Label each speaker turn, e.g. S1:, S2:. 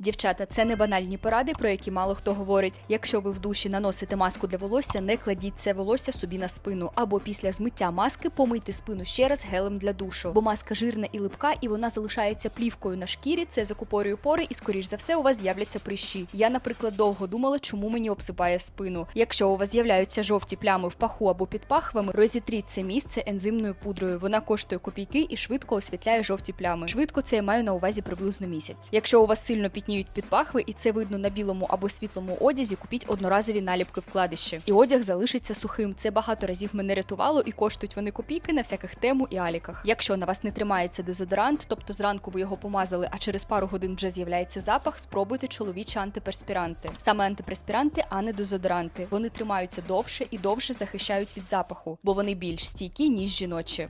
S1: Дівчата, це не банальні поради, про які мало хто говорить. Якщо ви в душі наносите маску для волосся, не кладіть це волосся собі на спину, або після змиття маски помийте спину ще раз гелем для душу. Бо маска жирна і липка, і вона залишається плівкою на шкірі. Це закупорює пори, і скоріш за все у вас з'являться прищі. Я, наприклад, довго думала, чому мені обсипає спину. Якщо у вас з'являються жовті плями в паху або під пахвами, розітріть це місце ензимною пудрою. Вона коштує копійки і швидко освітляє жовті плями. Швидко це я маю на увазі приблизно місяць. Якщо у вас сильно пітніють під пахви, і це видно на білому або світлому одязі, купіть одноразові наліпки вкладиші. І одяг залишиться сухим. Це багато разів мене рятувало і коштують вони копійки на всяких тему і аліках. Якщо на вас не тримається дезодорант, тобто зранку ви його помазали, а через пару годин вже з'являється запах, спробуйте чоловічі антиперспіранти. Саме антиперспіранти, а не дезодоранти. Вони тримаються довше і довше захищають від запаху, бо вони більш стійкі ніж жіночі.